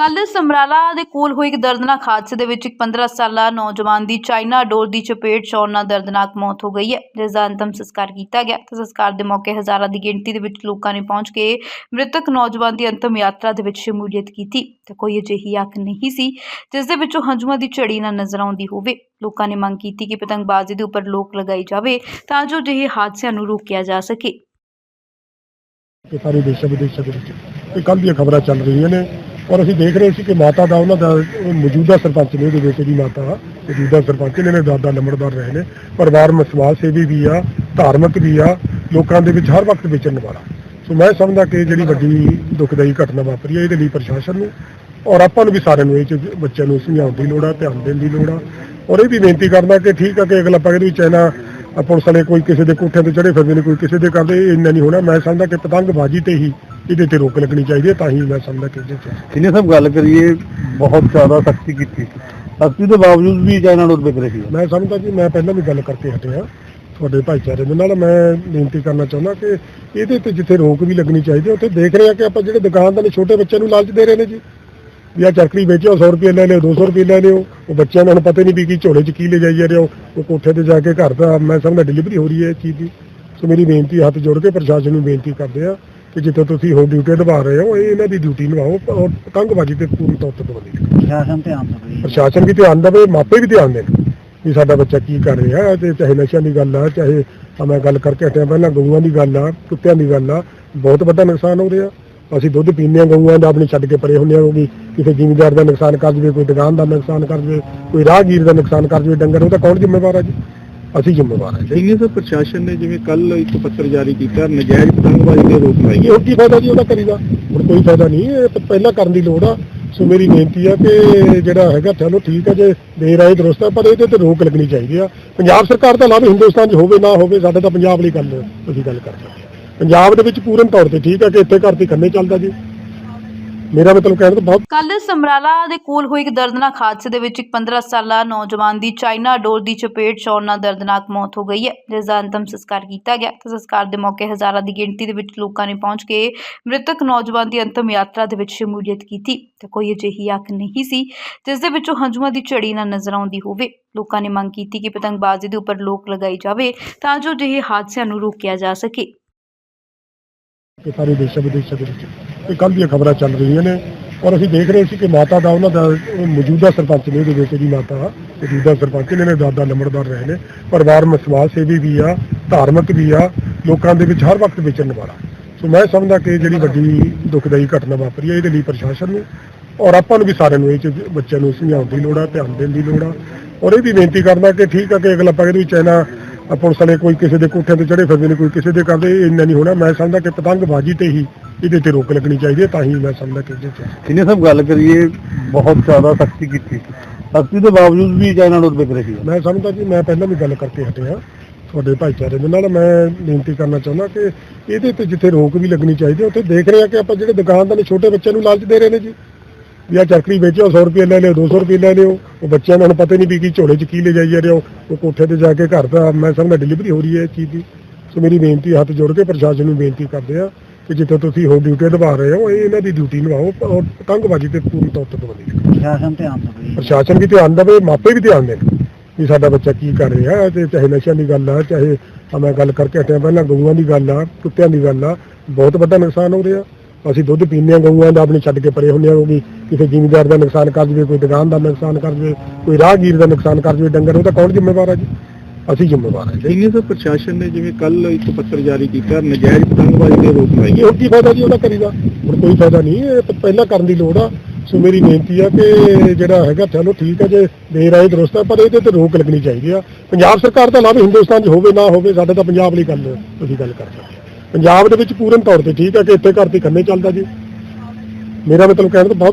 ਕੱਲ ਸਮਰਾਲਾ ਦੇ ਕੋਲ ਹੋਈ ਇੱਕ ਦਰਦਨਾਕ ਹਾਦਸੇ ਦੇ ਵਿੱਚ ਇੱਕ 15 ਸਾਲਾ ਨੌਜਵਾਨ ਦੀ ਚਾਈਨਾ ਡੋਰ ਦੀ ਚਪੇਟ 'ਚ ਆਉਣ ਨਾਲ ਦਰਦਨਾਕ ਮੌਤ ਹੋ ਗਈ ਹੈ, ਜਿਸ ਦਾ ਅੰਤਮ ਸੰਸਕਾਰ ਕੀਤਾ ਗਿਆ। ਤੇ ਸੰਸਕਾਰ ਦੇ ਮੌਕੇ ਹਜ਼ਾਰਾਂ ਦੀ ਗਿਣਤੀ ਦੇ ਵਿੱਚ ਲੋਕਾਂ ਨੇ ਪਹੁੰਚ ਕੇ ਮ੍ਰਿਤਕ ਨੌਜਵਾਨ ਦੀ ਅੰਤਮ ਯਾਤਰਾ ਦੇ ਵਿੱਚ ਸ਼ਮੂਲੀਅਤ ਕੀਤੀ। ਤੇ ਕੋਈ ਅਜਿਹੀ ਅੱਖ ਨਹੀਂ ਸੀ, ਜਿਸ ਦੇ ਵਿੱਚੋਂ ਹੰਝੂਆਂ ਦੀ ਝੜੀ ਨਾ ਨਜ਼ਰ ਆਉਂਦੀ ਹੋਵੇ। ਲੋਕਾਂ ਨੇ ਮੰਗ ਕੀਤੀ ਕਿ ਪਤੰਗਬਾਜ਼ੀ ਦੇ ਉੱਪਰ ਰੋਕ ਲਗਾਈ ਜਾਵੇ, ਤਾਂ ਜੋ ਅਜਿਹੇ ਹਾਦਸਿਆਂ ਨੂੰ ਰੋਕਿਆ ਜਾ ਸਕੇ। ਸਾਰੇ ਦੇਸ਼ਾਂ ਵਿਦੇਸ਼ਾਂ ਦੇ ਵਿੱਚ ਇਹ ਕੱਲ੍ਹ ਦੀਆਂ ਖਬਰਾਂ ਚੱਲ ਰਹੀਆਂ ਨੇ। ਔਰ ਅਸੀਂ ਦੇਖ ਰਹੇ ਸੀ ਕਿ ਮਾਤਾ ਦਾ ਉਹਨਾਂ ਦਾ ਮੌਜੂਦਾ ਸਰਪੰਚ ਨੇ, ਉਹਦੇ ਵਿੱਚ ਦੀ ਮਾਤਾ, ਮੌਜੂਦਾ ਸਰਪੰਚ ਨੇ ਨੇ ਦਾਦਾ ਲੰਬੜਦਾਰ ਰਹੇ ਨੇ, ਪਰਿਵਾਰ ਮ- ਸਮਾਜ ਸੇਵੀ ਵੀ ਆ, ਧਾਰਮਿਕ ਵੀ ਆ, ਲੋਕਾਂ ਦੇ ਵਿੱਚ ਹਰ ਵਕਤ ਵਿਚਰਨ ਵਾਲਾ। ਸੋ ਮੈਂ ਸਮਝਦਾ ਕਿ ਜਿਹੜੀ ਵੱਡੀ ਦੁਖਦਾਈ ਘਟਨਾ ਵਾਪਰੀ ਹੈ ਇਹਦੇ ਲਈ ਪ੍ਰਸ਼ਾਸਨ ਨੂੰ ਔਰ ਆਪਾਂ ਨੂੰ ਵੀ ਸਾਰਿਆਂ ਨੂੰ ਇਹ 'ਚ ਬੱਚਿਆਂ ਨੂੰ ਸਮਝਾਉਣ ਦੀ ਲੋੜ ਆ, ਧਿਆਨ ਦੇਣ ਦੀ ਲੋੜ ਆ। ਔਰ ਇਹ ਵੀ ਬੇਨਤੀ ਕਰਦਾ ਕਿ ਠੀਕ ਆ ਕਿ ਅਗਲਾ ਪਗੜ ਵੀ ਚਾਈਨਾ ਪੁਲਿਸ ਵਾਲੇ ਕੋਈ ਕਿਸੇ ਦੇ ਕੋਠੇ ਤੇ ਚੜੇ ਫਿਰਦੇ ਨੇ, ਕੋਈ ਕਿਸੇ ਦੇ ਕਰਦੇ ਇਹ ਇੰਨਾ ਨਹੀਂ ਹੋਣਾ। ਮੈਂ ਸਮਝਦਾ ਕਿ ਪਤੰਗਬਾਜ਼ੀ ਤੇ ਹੀ ਇਹਦੇ ਤੇ ਰੋਕ ਲੱਗਣੀ ਚਾਹੀਦੀ ਹੈ ਤਾਂ ਹੀ ਮੈਂ ਸਮਝਦਾ ਕਿ ਇਹਦੇ ਤੇ। ਸਭ ਗੱਲ ਕਰੀਏ ਬਹੁਤ ਜ਼ਿਆਦਾ ਸਖਤੀ ਕੀਤੀ। ਸਖਤੀ ਦੇ ਬਾਵਜੂਦ ਵੀ ਚਾਈਨਾ ਡੋਰ ਵਿਕ ਰਹੀ ਹੈ। ਮੈਂ ਸਮਝਦਾ ਕਿ ਮੈਂ ਪਹਿਲਾਂ ਵੀ ਗੱਲ ਕਰਕੇ ਹਟਿਆ ਤੁਹਾਡੇ ਭਾਈਚਾਰੇ ਦੇ ਨਾਲ। ਮੈਂ ਬੇਨਤੀ ਕਰਨਾ ਚਾਹੁੰਦਾ ਕਿ ਇਹਦੇ ਤੇ ਜਿੱਥੇ ਰੋਕ ਵੀ ਲੱਗਣੀ ਚਾਹੀਦੀ ਹੈ ਉੱਥੇ ਦੇਖ ਰਹੇ ਆ ਕਿ ਆਪਾਂ ਜਿਹੜੇ ਦੁਕਾਨਦਾਰ ਨੇ ਛੋਟੇ ਬੱਚਿਆਂ ਨੂੰ ਲਾਲਚ ਦੇ ਰਹੇ ਨੇ ਜੀ। ਵੀ ਆ ਚੱਕਰੀ ਵੇਚੋ 100 ਰੁਪਏ ਲੈ ਲਿਓ 200 ਰੁਪਏ ਲੈ ਲਿਓ। ਉਹ ਬੱਚਿਆਂ ਨੂੰ ਪਤਾ ਨਹੀਂ ਵੀ ਕੀ ਝੋਲੇ 'ਚ ਕੀ ਲੈ ਜਾਈ ਜਾ ਰਹੇ ਹੋ ਉਹ ਕੋਠੇ ਤੇ ਜਾ ਕੇ ਘਰ ਦਾ ਮੈਂ ਸਮਝਦਾ ਡਿਲੀਵਰੀ ਹੋ ਰਹੀ ਹੈ ਇਸ ਚੀਜ਼ ਦੀ। ਸੋ ਮੇਰੀ ਬੇਨਤੀ ਹੱਥ ਜੋੜ ਕੇ ਪ੍ਰਸ਼ਾਸਨ ਨੂੰ ਬੇਨਤੀ ਕਰਦੇ ਆ ਕਿ ਜਿੱਥੇ ਤੁਸੀਂ ਹੋਰ ਡਿਊਟੀ ਨਿਭਾ ਰਹੇ ਹੋ ਇਹ ਇਹਨਾਂ ਦੀ ਡਿਊਟੀ ਨਿਭਾਓ ਔਰ ਪਤੰਗਬਾਜ਼ੀ ਤੇ ਪੂਰੀ ਤੌਰ ਤੇ ਪਾਬੰਦੀ ਕਰੋ। ਪ੍ਰਸ਼ਾਸਨ ਧਿਆਨ ਦੇਵੇ। ਪ੍ਰਸ਼ਾਸਨ ਵੀ ਧਿਆਨ ਦੇਵੇ ਮਾਪੇ ਵੀ ਧਿਆਨ ਦੇਣ ਵੀ ਸਾਡਾ ਬੱਚਾ ਕੀ ਕਰ ਰਿਹਾ ਤੇ ਚਾਹੇ ਨਸ਼ਿਆਂ ਦੀ ਗੱਲ ਆ ਚਾਹੇ ਆ ਮੈਂ ਗੱਲ ਕਰਕੇ ਹਟਿਆ ਪਹਿਲਾਂ ਗਊਆਂ ਦੀ ਗੱਲ ਆ ਕੁੱਤਿਆਂ ਦੀ ਗੱਲ ਆ ਬਹੁਤ ਵੱਡਾ ਨੁਕਸਾਨ ਹੋ ਰਿਹਾ। ਅਸੀਂ ਦੁੱਧ ਪੀਂਦੇ ਹਾਂ ਗਊਆਂ ਦਾ ਆਪਣੇ ਛੱਡ ਕੇ ਪਰੇ ਹੁੰਦੇ ਹਾਂ ਕਿ ਕਿਸੇ ਜ਼ਿਮੀਂਦਾਰ ਦਾ ਨੁਕਸਾਨ ਕਰ ਜਵੇ ਕੋਈ ਦੁਕਾਨ ਦਾ ਨੁਕਸਾਨ ਕਰ ਜਵੇ ਕੋਈ ਰਾਹਗੀਰ ਦਾ ਨੁਕਸਾਨ ਕਰ ਜਵੇ ਡੰਗਰ ਉਹਦਾ ਕੌਣ ਜ਼ਿੰਮੇਵਾਰ ਆ ਜੀ? ਅਸੀਂ ਜ਼ਿੰਮੇਵਾਰ ਆ ਜੀ। ਹੈ ਸਰ ਪ੍ਰਸ਼ਾਸਨ ਨੇ ਜਿਵੇਂ ਕੱਲ ਇੱਕ ਪੱਤਰ ਜਾਰੀ ਕੀਤਾ ਨਜਾਇਜ਼ ਪਤੰਗਬਾਜ਼ੀ ਤੇ ਰੋਕ ਲਾਈ ਇਹ ਕੀ ਫਾਇਦਾ ਜੀ ਉਹਦਾ ਕਰੀਦਾ ਹੁਣ ਕੋਈ ਫਾਇਦਾ ਨਹੀਂ ਇਹ ਪ- ਪਹਿਲਾਂ ਕਰਨ ਦੀ ਲੋੜ ਆ। ਸੋ ਮੇਰੀ ਬੇਨਤੀ ਆ ਕਿ ਜਿਹੜਾ ਹੈਗਾ ਚਲੋ ਠੀਕ ਆ ਜੇ ਦੇਰ ਆਏ ਦਰੁਸਤ ਆ ਪਰ ਇਹਦੇ ਤੇ ਰੋਕ ਲੱਗਣੀ ਚਾਹੀਦੀ ਆ। ਪੰਜਾਬ ਸਰਕਾਰ ਦਾ ਲਾਭ ਹਿੰਦੁਸਤਾਨ 'ਚ ਹੋਵੇ ਨਾ ਹੋਵੇ ਸਾਡੇ ਤਾਂ ਪੰਜਾਬ ਲਈ ਗੱਲ ਤੁਸੀਂ ਗੱਲ ਕਰ ਸਕਦੇ ਆ। ਪੰਜਾਬ ਦੇ ਵਿੱਚ ਪੂਰਨ ਤੌਰ ਤੇ ਠੀਕ ਆ ਕਿ ਇੱਥੇ ਘਰ ਤੇ ਕੰਨੇ ਚੱਲਦਾ ਜੀ। ਮੇਰਾ ਮਤਲਬ ਕਹਿਣ ਤੋਂ ਬਹੁਤ ਕੱਲ ਸਮਰਾਲਾ ਦੇ ਕੋਲ ਹੋਏ ਇੱਕ ਦਰਦਨਾਕ ਹਾਦਸੇ ਦੇ ਵਿੱਚ ਇੱਕ 15 ਸਾਲਾ ਨੌਜਵਾਨ ਦੀ ਚਾਈਨਾ ਡੋਰ ਦੀ ਚਪੇਟ 'ਚ ਆਉਣ ਨਾਲ ਦਰਦਨਾਕ ਮੌਤ ਹੋ ਗਈ ਹੈ, ਜਿਸ ਦਾ ਅੰਤਮ ਸੰਸਕਾਰ ਕੀਤਾ ਗਿਆ। ਤੇ ਸੰਸਕਾਰ ਦੇ ਮੌਕੇ ਹਜ਼ਾਰਾਂ ਦੀ ਗਿਣਤੀ ਦੇ ਵਿੱਚ ਲੋਕਾਂ ਨੇ ਪਹੁੰਚ ਕੇ ਮ੍ਰਿਤਕ ਨੌਜਵਾਨ ਦੀ ਅੰਤਮ ਯਾਤਰਾ ਦੇ ਵਿੱਚ ਸ਼ਮੂਲੀਅਤ ਕੀਤੀ। ਤੇ ਕੋਈ ਅਜਿਹੀ ਅੱਖ ਨਹੀਂ ਸੀ, ਜਿਸ ਦੇ ਵਿੱਚੋਂ ਹੰਝੂਆਂ ਦੀ ਝੜੀ ਨਾ ਨਜ਼ਰ ਆਉਂਦੀ ਹੋਵੇ। ਲੋਕਾਂ ਨੇ ਮੰਗ ਕੀਤੀ ਕਿ ਪਤੰਗਬਾਜ਼ੀ ਦੇ ਉੱਪਰ ਲੋਕ ਲਗਾਈ ਜਾਵੇ, ਤਾਂ ਜੋ ਅਜਿਹੇ ਹਾਦਸਿਆਂ ਨੂੰ ਰੋਕਿਆ ਜਾ ਸਕੇ। ਕਿ ਸਾਰੇ ਦੇਸ਼ਾਂ ਵਿਦੇਸ਼ਾਂ ਦੇ ਵਿੱਚ। ਇਹ ਕੱਲ੍ਹ ਦੀਆਂ ਖਬਰਾਂ ਚੱਲ ਰਹੀਆਂ ਨੇ। ਔਰ ਅਸੀਂ ਦੇਖ ਰਹੇ ਸੀ ਕਿ ਮਾਤਾ ਦਾ ਉਹਨਾਂ ਦਾ ਮੌਜੂਦਾ ਸਰਪੰਚ ਨੇ, ਉਹਦੇ ਬੇਟੇ ਦੀ ਮਾਤਾ, ਮੌਜੂਦਾ ਸਰਪੰਚ ਨੇ ਨੇ ਦਾਦਾ ਲੰਬੜਦਾਰ ਰਹੇ ਨੇ। ਪਰਿਵਾਰ ਮ- ਸਮਾਜ ਸੇਵੀ ਵੀ ਆ, ਧਾਰਮਿਕ ਵੀ ਆ, ਲੋਕਾਂ ਦੇ ਵਿੱਚ ਹਰ ਵਕਤ ਵਿਚਰਨ ਵਾਲਾ। ਸੋ ਮੈਂ ਸਮਝਦਾ ਕਿ ਜਿਹੜੀ ਵੱਡੀ ਦੁਖਦਾਈ ਘਟਨਾ ਵਾਪਰੀ ਹੈ ਇਹਦੇ ਲਈ ਪ੍ਰਸ਼ਾਸਨ ਨੂੰ, ਔਰ ਆਪਾਂ ਨੂੰ ਵੀ ਸਾਰਿਆਂ ਨੂੰ ਇਹ 'ਚ ਬੱਚਿਆਂ ਨੂੰ ਸਮਝਾਉਣ ਦੀ ਲੋੜ ਆ, ਧਿਆਨ ਦੇਣ ਦੀ ਲੋੜ ਆ। ਔਰ ਇਹ ਵੀ ਬੇਨਤੀ ਕਰਦਾ ਕਿ ਠੀਕ ਆ ਕਿ ਅਗਲਾ ਆਪਾਂ ਵੀ ਚਾਈਨਾ ਪੁਲਿਸ ਵਾਲੇ ਕੋਈ ਕਿਸੇ ਦੇ ਕੋਠੇ ਤੇ ਚੜੇ ਫਿਰਦੇ ਨੇ ਕੋਈ ਕਿਸੇ ਦੇ ਕਰਦੇ ਇੰਨਾ ਨਹੀਂ ਹੋਣਾ। ਮੈਂ ਸਮਝਦਾ ਕਿ ਪਤੰਗਬਾਜ਼ੀ ਤੇ ਹੀ ਇਹਦੇ ਤੇ ਰੋਕ ਲੱਗਣੀ ਚਾਹੀਦੀ ਹੈ ਤਾਂ ਹੀ ਮੈਂ ਸਮਝਦਾ ਕਿ ਇਹਦੇ ਤੇ। ਜਿੰਨੇ ਸਭ ਗੱਲ ਕਰੀਏ ਬਹੁਤ ਜ਼ਿਆਦਾ ਸਖਤੀ ਕੀਤੀ। ਸੀ ਸਖਤੀ ਦੇ ਬਾਵਜੂਦ ਵੀ ਚਾਈਨਾ ਡੋਰ ਵਿਕ ਰਹੀ ਹੈ? ਮੈਂ ਸਮਝਦਾ ਕਿ ਮੈਂ ਪਹਿਲਾਂ ਵੀ ਗੱਲ ਕਰਕੇ ਹਟਿਆ ਤੁਹਾਡੇ ਭਾਈਚਾਰੇ ਦੇ ਨਾਲ। ਮੈਂ ਬੇਨਤੀ ਕਰਨਾ ਚਾਹੁੰਦਾ ਕਿ ਇਹਦੇ ਤੇ ਜਿੱਥੇ ਰੋਕ ਵੀ ਲੱਗਣੀ ਚਾਹੀਦੀ ਹੈ ਉੱਥੇ ਦੇਖ ਰਹੇ ਆ ਕਿ ਆਪਾਂ ਜਿਹੜੇ ਦੁਕਾਨਦਾਰ ਨੇ ਛੋਟੇ ਬੱਚਿਆਂ ਨੂੰ ਲਾਲਚ ਦੇ ਰਹੇ ਨੇ ਜੀ। ਵੀ ਆ ਚੱਕਰੀ ਵੇਚੋ 100 ਰੁਪਏ ਲੈ ਲਿਓ 200 ਰੁਪਏ ਲੈ ਲਿਓ। ਉਹ ਬੱਚਿਆਂ ਨੂੰ ਹੁਣ ਪਤਾ ਨਹੀਂ ਵੀ ਕੀ ਝੋਲੇ 'ਚ ਕੀ ਲੈ ਜਾਈ ਜਾ ਰਹੇ ਹੋ। ਉਹ ਕੋਠੇ ਤੇ ਜਾ ਕੇ ਘਰ ਦਾ ਮੈਂ ਸਮਝਦਾ ਡਿਲੀਵਰੀ ਹੋ ਰਹੀ ਹੈ ਇਸ ਚੀਜ਼ ਦੀ। ਸੋ ਮੇਰੀ ਬੇਨਤੀ ਹੱਥ ਜੋੜ ਕੇ ਪ੍ਰਸ਼ਾਸਨ ਨੂੰ ਬੇਨਤੀ ਕਰਦੇ ਆ ਕਿ ਜਿੱਥੇ ਤੁਸੀਂ ਹੋਰ ਡਿਊਟੀ ਨਿਭਾ ਰਹੇ ਹੋ ਇਹ ਇਹਨਾਂ ਦੀ ਡਿਊਟੀ ਨਿਭਾਓ ਔਰ ਪਤੰਗਬਾਜ਼ੀ ਤੇ ਪੂਰੀ ਤੌਰ ਤੇ ਕਰੋ ਪ੍ਰਸ਼ਾਸਨ ਧਿਆਨ ਦੇਵੇ। ਪ੍ਰਸ਼ਾਸਨ ਵੀ ਧਿਆਨ ਦੇਵੇ ਮਾਪੇ ਵੀ ਧਿਆਨ ਦੇਣ ਵੀ ਸਾਡਾ ਬੱਚਾ ਕੀ ਕਰ ਰਿਹਾ ਤੇ ਚਾਹੇ ਨਸ਼ਿਆਂ ਦੀ ਗੱਲ ਆ ਚਾਹੇ ਮੈਂ ਗੱਲ ਕਰਕੇ ਹਟਿਆ ਪਹਿਲਾਂ ਗਊਆਂ ਦੀ ਗੱਲ ਆ ਕੁੱਤਿਆਂ ਦੀ ਗੱਲ ਆ ਬਹੁਤ ਵੱਡਾ ਨੁਕਸਾਨ ਹੋ ਰਿਹਾ। ਅਸੀਂ ਦੁੱਧ ਪੀਂਦੇ ਹਾਂ ਗਊਆਂ ਦਾ ਆਪਣੇ ਛੱਡ ਕੇ ਪਰੇ ਹੁੰਦੇ ਹਾਂ ਕਿ ਕਿਸੇ ਜ਼ਿਮੀਂਦਾਰ ਦਾ ਨੁਕਸਾਨ ਕਰ ਜਵੇ ਕੋਈ ਦੁਕਾਨ ਦਾ ਨੁਕਸਾਨ ਕਰ ਜਵੇ ਕੋਈ ਰਾਹਗੀਰ ਦਾ ਨੁਕਸਾਨ ਕਰ ਜਵੇ ਡੰਗਰ ਉਹਦਾ ਕੌਣ ਜ਼ਿੰਮੇਵਾਰ ਆ ਜੀ? ਅਸੀਂ ਜ਼ਿੰਮੇਵਾਰ ਆ ਜੀ। ਹੈ ਸਰ ਪ੍ਰਸ਼ਾਸਨ ਨੇ ਜਿਵੇਂ ਕੱਲ ਇੱਕ ਪੱਤਰ ਜਾਰੀ ਕੀਤਾ ਨਜਾਇਜ਼ ਪਤੰਗਬਾਜ਼ੀ ਤੇ ਰੋਕ ਲਾਈ ਇਹ ਕੀ ਫਾਇਦਾ ਜੀ ਉਹਦਾ ਕਰੀਦਾ? ਹੁਣ ਕੋਈ ਫਾਇਦਾ ਨਹੀਂ ਇਹ ਪਹਿਲਾਂ ਕਰਨ ਦੀ ਲੋੜ ਆ। ਸੋ ਮੇਰੀ ਬੇਨਤੀ ਆ ਕਿ ਜਿਹੜਾ ਹੈਗਾ ਚਲੋ ਠੀਕ ਆ ਜੇ ਦੇਰ ਆਏ ਦਰੁਸਤ ਆ ਪਰ ਇਹਦੇ ਤੇ ਰੋਕ ਲੱਗਣੀ ਚਾਹੀਦੀ ਆ। ਪੰਜਾਬ ਸਰਕਾਰ ਦਾ ਲਾਭ ਹਿੰਦੁਸਤਾਨ 'ਚ ਹੋਵੇ ਨਾ ਹੋਵੇ ਸਾਡੇ ਤਾਂ ਪੰਜਾਬ ਲਈ ਗੱਲ ਤੁਸੀਂ ਗੱਲ ਕਰ ਸਕਦੇ ਆ। ਪੰਜਾਬ ਦੇ ਵਿੱਚ ਪੂਰਨ ਤੌਰ ਤੇ ਠੀਕ ਹੈ ਕਿ ਇੱਥੇ ਘਰ ਤੇ ਕੰਨੇ ਚੱਲਦਾ ਜੀ। ਮੇਰਾ ਮਤਲਬ ਕਹਿਣ ਤੋਂ ਬਹੁਤ